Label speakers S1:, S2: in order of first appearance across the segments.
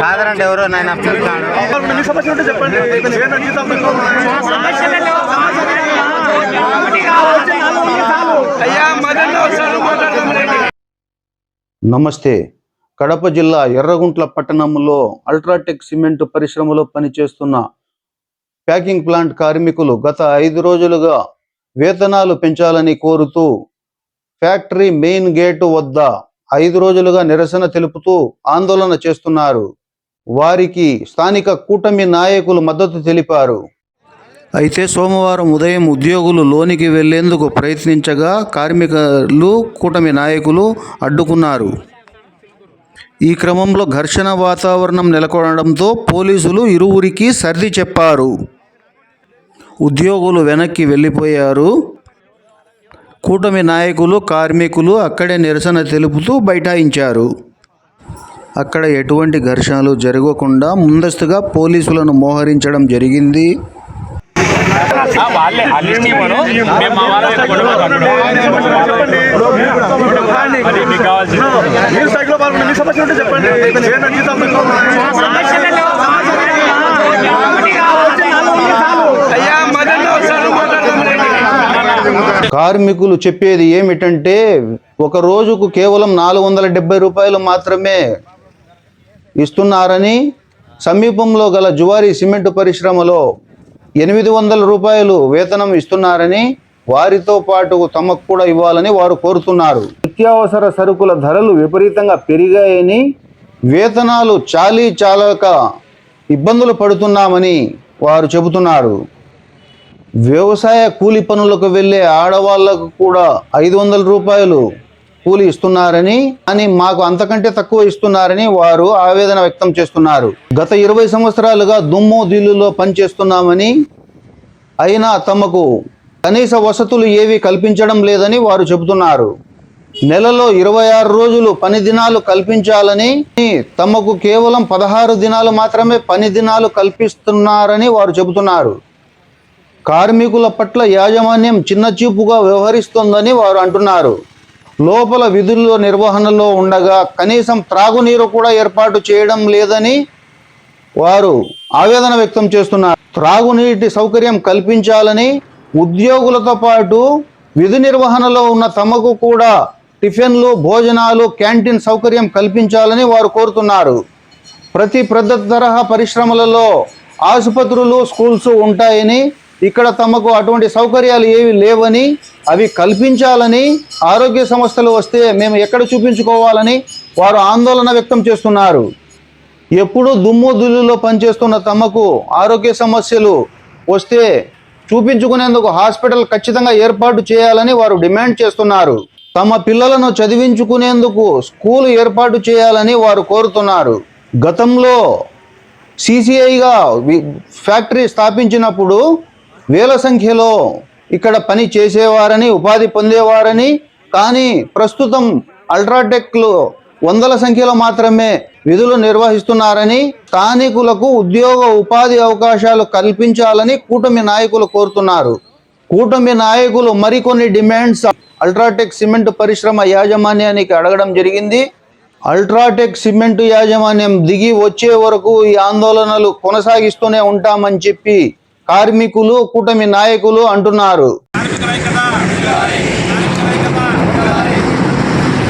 S1: కాదరండి ఎవరో నాయన.
S2: నమస్తే. కడప జిల్లా ఎర్రగుంట్ల పట్టణంలో అల్ట్రాటెక్ సిమెంట్ పరిశ్రమలో పనిచేస్తున్న ప్యాకింగ్ ప్లాంట్ కార్మికులు గత ఐదు రోజులుగా వేతనాలు పెంచాలని కోరుతూ ఫ్యాక్టరీ మెయిన్ గేటు వద్ద ఐదు రోజులుగా నిరసన తెలుపుతూ ఆందోళన చేస్తున్నారు. వారికి స్థానిక కూటమి నాయకులు మద్దతు తెలిపారు. అయితే సోమవారం ఉదయం ఉద్యోగులు లోనికి వెళ్ళేందుకు ప్రయత్నించగా కార్మికులు కూటమి నాయకులు అడ్డుకున్నారు. ఈ క్రమంలో ఘర్షణ వాతావరణం నెలకొనడంతో పోలీసులు ఇరువురికి సర్ది చెప్పారు. ఉద్యోగులు వెనక్కి వెళ్ళిపోయారు. కూటమి నాయకులు కార్మికులు అక్కడే నిరసన తెలుపుతూ బైఠాయించారు. అక్కడ ఎటువంటి ఘర్షణలు జరగకుండా ముందస్తుగా పోలీసులను మోహరించడం జరిగింది.
S3: చెప్పండి ఆ లిస్ట్ ఇవ్వను మేము మా వాళ్ళకి అది మీకు కావాల్సింది
S4: మీరు సైకిల్ పాల్గొంటే మీ సమస్య ఉంటే చెప్పండి ఏంటంటే జీతం తక్కువ అయ్యా మదన్ ఒకసారి మాట్లాడదాం రండి.
S2: కార్మికులు చెప్పేది ఏమిటంటే ఒక రోజుకు కేవలం నాలుగు వందల డెబ్బై రూపాయలు మాత్రమే ఇస్తున్నారని సమీపంలో గల జువారీ సిమెంట్ పరిశ్రమలో ఎనిమిది వందల రూపాయలు వేతనం ఇస్తున్నారని వారితో పాటు తమకు కూడా ఇవ్వాలని వారు కోరుతున్నారు. నిత్యావసర సరుకుల ధరలు విపరీతంగా పెరిగాయని వేతనాలు చాలీ చాలక ఇబ్బందులు పడుతున్నామని వారు చెబుతున్నారు. వ్యవసాయ కూలి పనులకు వెళ్ళే ఆడవాళ్ళకు కూడా ఐదు వందల రూపాయలు కూలి ఇస్తున్నారని అని మాకు అంతకంటే తక్కువ ఇస్తున్నారని వారు ఆవేదన వ్యక్తం చేస్తున్నారు. గత ఇరవై సంవత్సరాలుగా దుమ్ము దిల్లులో పనిచేస్తున్నామని అయినా తమకు కనీస వసతులు ఏవి కల్పించడం లేదని వారు చెబుతున్నారు. నెలలో ఇరవై ఆరు రోజులు పని దినాలు కల్పించాలని తమకు కేవలం పదహారు దినాలు మాత్రమే పని దినాలు కల్పిస్తున్నారని వారు చెబుతున్నారు. కార్మికుల పట్ల యాజమాన్యం చిన్నచూపుగా వ్యవహరిస్తోందని వారు అంటున్నారు. లోపల విధుల్లో నిర్వహణలో ఉండగా కనీసం త్రాగునీరు కూడా ఏర్పాటు చేయడం లేదని వారు ఆవేదన వ్యక్తం చేస్తున్నారు. త్రాగునీటి సౌకర్యం కల్పించాలని ఉద్యోగులతో పాటు విధి నిర్వహణలో ఉన్న తమకు కూడా టిఫిన్లు భోజనాలు క్యాంటీన్ సౌకర్యం కల్పించాలని వారు కోరుతున్నారు. ప్రతి పెద్ద తరహా పరిశ్రమలలో ఆసుపత్రులు స్కూల్స్ ఉంటాయని ఇక్కడ తమకు అటువంటి సౌకర్యాలు ఏవి లేవని అవి కల్పించాలని ఆరోగ్య సంస్థలు వస్తే మేము ఎక్కడ చూపించుకోవాలని వారు ఆందోళన వ్యక్తం చేస్తున్నారు. ఎప్పుడు దుమ్ము దుల్లులో పనిచేస్తున్న తమకు ఆరోగ్య సమస్యలు వస్తే చూపించుకునేందుకు హాస్పిటల్ ఖచ్చితంగా ఏర్పాటు చేయాలని వారు డిమాండ్ చేస్తున్నారు. తమ పిల్లలను చదివించుకునేందుకు స్కూల్ ఏర్పాటు చేయాలని వారు కోరుతున్నారు. గతంలో సిసిఐగా ఫ్యాక్టరీ స్థాపించినప్పుడు వేల సంఖ్యలో ఇక్కడ పని చేసేవారని ఉపాధి పొందేవారని కానీ ప్రస్తుతం అల్ట్రాటెక్లో వందల సంఖ్యలో మాత్రమే విధులు నిర్వహిస్తున్నారని స్థానికులకు ఉద్యోగ ఉపాధి అవకాశాలు కల్పించాలని కూటమి నాయకులు కోరుతున్నారు. కూటమి నాయకులు మరికొన్ని డిమాండ్స్ అల్ట్రాటెక్ సిమెంట్ పరిశ్రమ యాజమాన్యానికి అడగడం జరిగింది. అల్ట్రాటెక్ సిమెంట్ యాజమాన్యం దిగి వచ్చే వరకు ఈ ఆందోళనలు కొనసాగిస్తూనే ఉంటామని చెప్పి కార్మికులు కూటమి నాయకులు అంటున్నారు.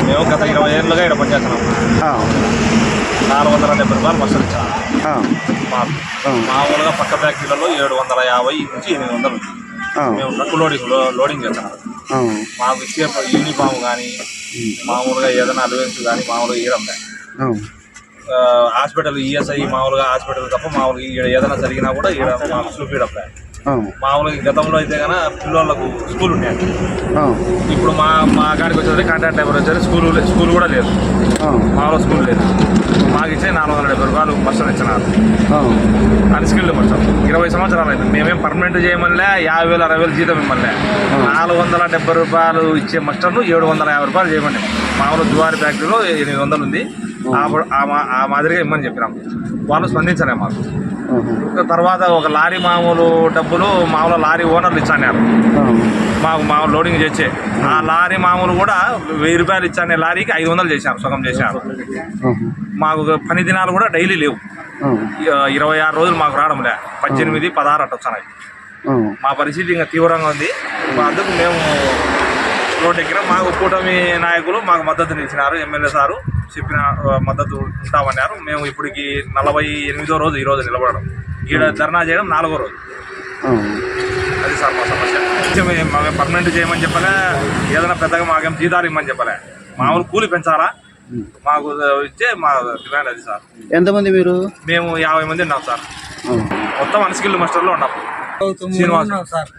S3: మేము గత ఇరవై ఏళ్ళుగా ఇక్కడ పనిచేస్తున్నాం నాలుగు వందల డెబ్బై రూపాయలు బస్సులు మామూలుగా పక్క ఫ్యాక్టరీలలో ఏడు వందల యాభై నుంచి ఎనిమిది వందలు. మేము ట్రక్ లోడింగ్ లో- లోడింగ్ చేస్తున్నాం. మాకు ఇచ్చే యూనిఫామ్ కానీ మామూలుగా ఏదైనా అలవెన్స్ కానీ మామూలుగా ఇవ్వడం హాస్పిటల్ ఈఎస్ఐ మామూలుగా హాస్పిటల్ తప్ప మామూలుగా ఈడ ఏదైనా జరిగినా కూడా ఈడ మాకు చూపించడం. మామూలుగా గతంలో అయితే కనుక పిల్లలకు స్కూల్ ఉండేది ఇప్పుడు మా మా కాడికి వచ్చేసరికి కాంట్రాక్ట్ లేబర్ వచ్చేసరికి స్కూల్ స్కూల్ కూడా లేదు. మామూలు స్కూల్ లేదు. మాకు ఇచ్చే నాలుగు వందల డెబ్బై రూపాయలు పర్సన్ ఇచ్చినారు. అన్స్కిల్డ్ పర్సన్ ఇరవై సంవత్సరాలు అయింది. మేమేం పర్మనెంట్ చేయమనిలే యాభై వేలు అరవై వేలు జీతం ఇవ్వమనిలే. నాలుగు వందల డెబ్బై రూపాయలు ఇచ్చే మస్టర్ను ఏడు వందల యాభై రూపాయలు చేయమని. మామూలు జువారి ఫ్యాక్టరీలో ఎనిమిది వందలు ఉంది. ఆ మాదిరిగా ఇమ్మని చెప్పినాం. వాళ్ళు స్పందించలే మాకు. తర్వాత ఒక లారీ మామూలు డబ్బులు మామూలు లారీ ఓనర్లు ఇచ్చాన్నారు. మాకు మామూలు లోడింగ్ చేసే. ఆ లారీ మామూలు కూడా వెయ్యి రూపాయలు ఇచ్చానే లారీకి ఐదు వందలు చేశారు సగం చేశారు. మాకు పని దినాలు కూడా డైలీ లేవు. ఇరవై ఆరు రోజులు మాకు రావడం లే పద్దెనిమిది పదహారు అట్ట వచ్చాయి మా పరిస్థితి ఇంకా తీవ్రంగా ఉంది. అందుకు మేము రోడ్ దగ్గర మాకు కూటమి నాయకులు మాకు మద్దతు ఇచ్చినారు ఎమ్మెల్యే సారు చెప్పిన మద్దతు ఉంటామన్నారు. మేము ఇప్పటికి నలభై ఎనిమిదో రోజు ఈ రోజు నిలబడడం. ఈడ ధర్నా చేయడం నాలుగో రోజు. అది సార్ మా సమస్య. పర్మనెంట్ చేయమని చెప్పలే ఏదైనా పెద్దగా మాకేం జీతాలు ఇమ్మని చెప్పలే. మామూలు కూలి పెంచాలా? మాకు ఇచ్చే మా డిమాండ్ అది సార్.
S2: ఎంతమంది మీరు?
S3: మేము యాభై మంది ఉన్నాం సార్. మొత్తం అన్స్కిల్డ్ మాస్టర్లో ఉన్నాం. శ్రీనివాస్.
S5: సార్.